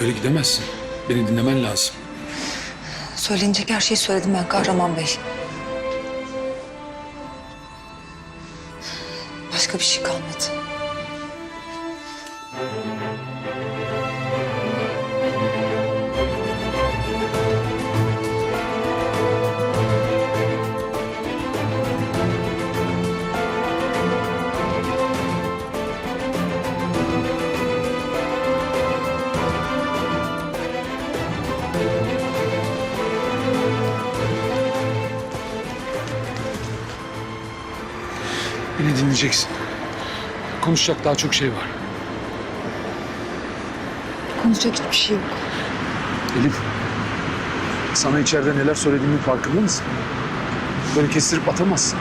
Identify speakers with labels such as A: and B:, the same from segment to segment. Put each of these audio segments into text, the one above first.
A: böyle gidemezsin. Beni dinlemen lazım.
B: Söylenecek her şeyi söyledim ben Kahraman Bey. Başka bir şey kalmadı.
A: Beni dinleyeceksin. Konuşacak daha çok şey var.
B: Konuşacak hiçbir şey yok.
A: Elif, sana içeride neler söylediğimin farkında mısın? Böyle kestirip atamazsın.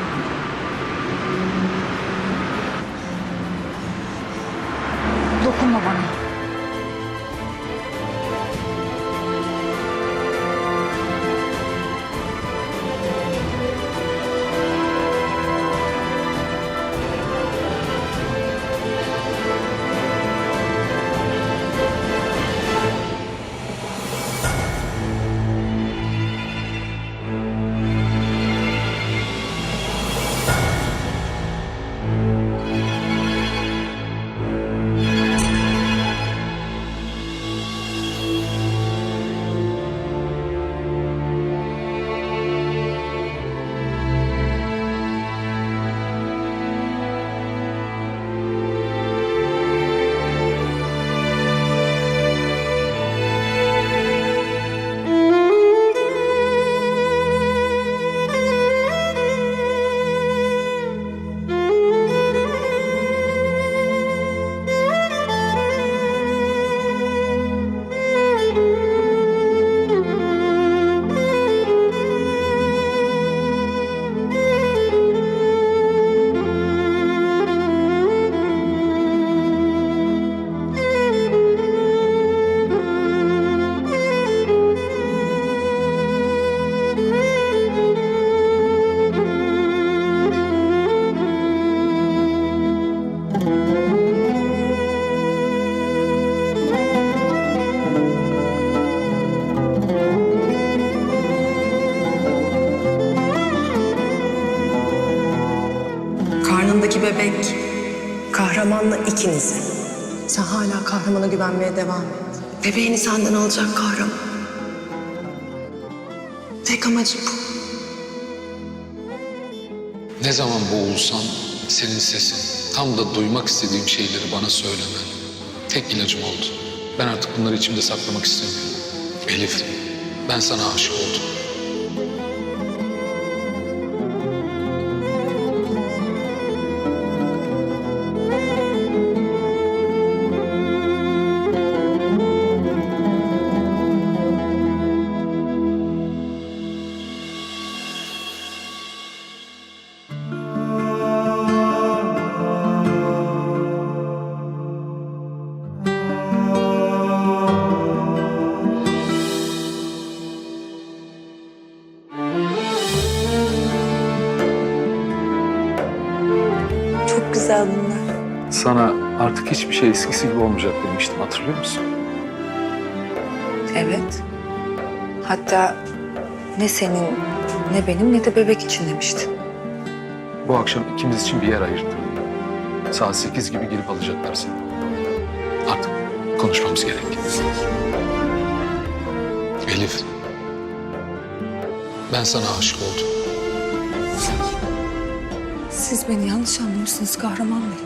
C: Karnındaki bebek kahramanla ikinizi. Sen hala kahramana güvenmeye devam et. Bebeğini senden alacak kahraman. Tek amacı bu.
A: Ne zaman boğulsam senin sesin, tam da duymak istediğim şeyleri bana söylemen. Tek ilacım oldu. Ben artık bunları içimde saklamak istemiyorum. Elif, ben sana aşık oldum.
B: Çok güzel bunlar.
A: Sana artık hiçbir şey eskisi gibi olmayacak demiştim hatırlıyor musun?
B: Evet. Hatta ne senin ne benim ne de bebek için demiştin.
A: Bu akşam ikimiz için bir yer ayırttım. Saat sekiz gibi girip alacaklar seni. Artık konuşmamız gerek. Elif, ben sana aşık oldum.
B: Siz beni yanlış anlamışsınız Kahraman Bey.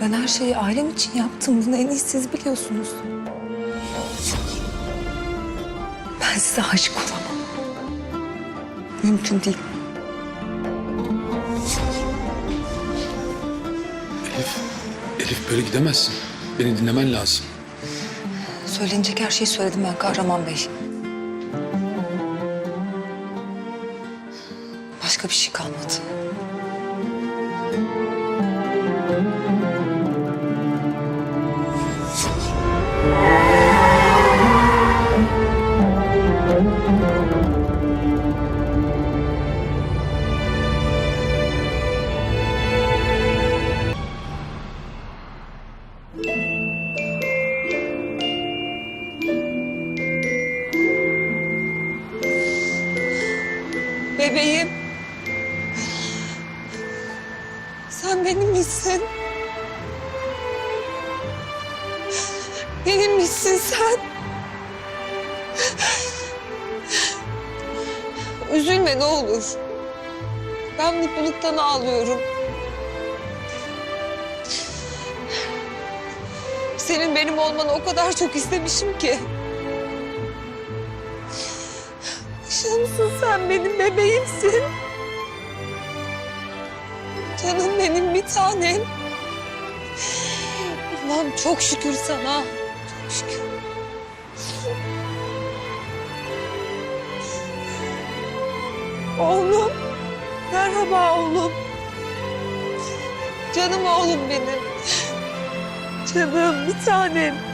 B: Ben her şeyi ailem için yaptım. Bunu en iyi siz biliyorsunuz. Ben size aşık olamam. Mümkün değil.
A: Elif, Elif böyle gidemezsin. Beni dinlemen lazım.
B: Söylenecek her şeyi söyledim ben Kahraman Bey. başka bir şey kalmadı. bebeğim. Misin? Benim misin sen? Üzülme ne olur. Ben mutluluktan ağlıyorum. Senin benim olmanı o kadar çok istemişim ki. Işığımsın sen benim bebeğimsin. Bir tanem. Allah'ım çok şükür sana. Çok şükür. Oğlum. Merhaba oğlum. Canım oğlum benim. Canım bir tanem.